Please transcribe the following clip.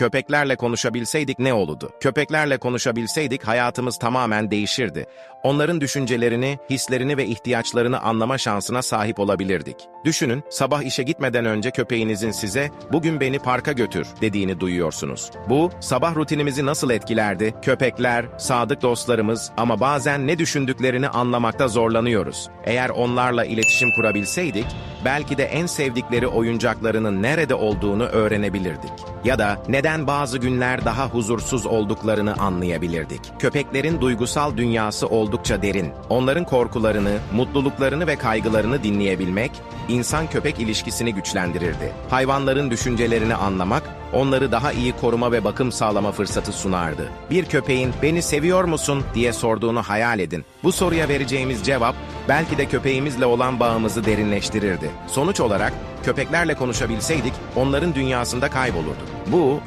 köpeklerle konuşabilseydik ne olurdu? Köpeklerle konuşabilseydik hayatımız tamamen değişirdi. Onların düşüncelerini, hislerini ve ihtiyaçlarını anlama şansına sahip olabilirdik. Düşünün, sabah işe gitmeden önce köpeğinizin size "Bugün beni parka götür." dediğini duyuyorsunuz. Bu sabah rutinimizi nasıl etkilerdi? Köpekler, sadık dostlarımız ama bazen ne düşündüklerini anlamakta zorlanıyoruz. Eğer onlarla iletişim kurabilseydik, belki de en sevdikleri oyuncaklarının nerede olduğunu öğrenebilirdik. Ya da neden bazı günler daha huzursuz olduklarını anlayabilirdik. Köpeklerin duygusal dünyası oldukça derin. Onların korkularını, mutluluklarını ve kaygılarını dinleyebilmek, insan-köpek ilişkisini güçlendirirdi. Hayvanların düşüncelerini anlamak, onları daha iyi koruma ve bakım sağlama fırsatı sunardı. Bir köpeğin "Beni seviyor musun?" diye sorduğunu hayal edin. Bu soruya vereceğimiz cevap belki de köpeğimizle olan bağımızı derinleştirirdi. Sonuç olarak köpeklerle konuşabilseydik onların dünyasında kaybolurduk. Bu